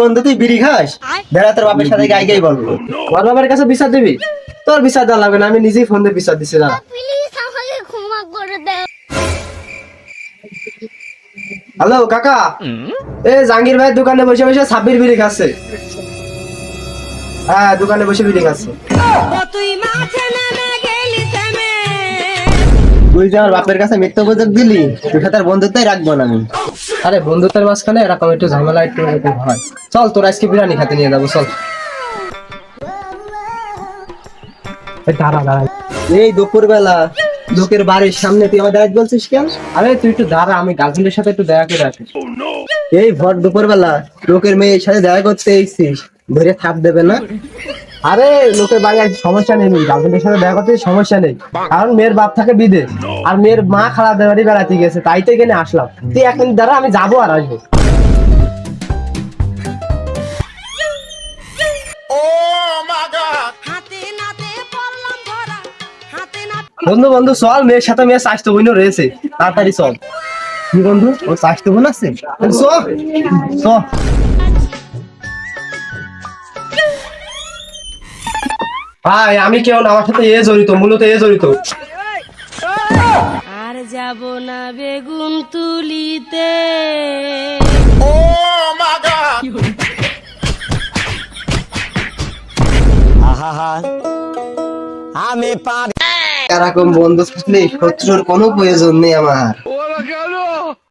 বন্ধু তুই বিড়ি খাস? বেড়া তোর বাপের সাথে গাই গাই বলব। আমার বাবার কাছে বিচার দিবি? তোর বিচার দেওয়া লাগবে না আমি নিজেই ফোন দিয়ে বিচার দাঁড়া করে দাও হ্যালো কাকা। এ জাহাঙ্গীর ভাই দোকানে বসে বসে ছাব্বির বিড়ি খাচ্ছে। হ্যাঁ দোকানে বসে বিড়ি খাচ্ছে। তুই মাঠে নেমে গেলি থেমে তুই যে আমার বাপের কাছে মিথ্যা প্রযোগ দিলি তোর সাথে আর বন্ধুত্বই রাখব না আমি। আরে বন্ধুত্বের মাঝখানে এরকম একটু ঝামেলা একটু এরকম হয়। চল তোর আজকে বিরিয়ানি খেতে নিয়ে যাব চল। এই দাঁড়া দাঁড়া। এই দুপুর বেলা লোকের বাড়ির সামনে তুই আমার দাঁড়াতে বলছিস কেন? আরে তুই একটু দাঁড়া আমি গার্লফ্রেন্ডের সাথে একটু দেখা করে আসি। এই ভর দুপুর বেলা লোকের মেয়ের সাথে দেখা করতে এসেছিস ধরে থাপ দেবে না? আরে লোকের বাড়ি আর সমস্যা নেই গার্লফ্রেন্ডের সাথে দেখা করতে সমস্যা নেই। কারণ মেয়ের বাপ থাকে বিদেশ। আর মেয়ের মা খারাপ বাড়ি বেড়াতে গেছে তাই তো এখানে আসলাম। তুই এক মিনিট দাঁড়া আমি যাব আর আসব। হাতে নাতে পড়লাম ধরা হাতে না বন্ধু বন্ধু চল মেয়ের সাথে মেয়ের স্বাস্থ্য বইন রয়েছে। তাড়াতাড়ি চল। কি বন্ধু? ও স্বাস্থ্য বোন আছে? চ চ ভাই আমি কেউ না আমার সাথে এ জড়িত মূলত এ জড়িত। আর যাব না বেগুন তুলিতে। আমি পারি এরকম বন্ধু থাকলে শত্রুর কোনো প্রয়োজন নেই আমার।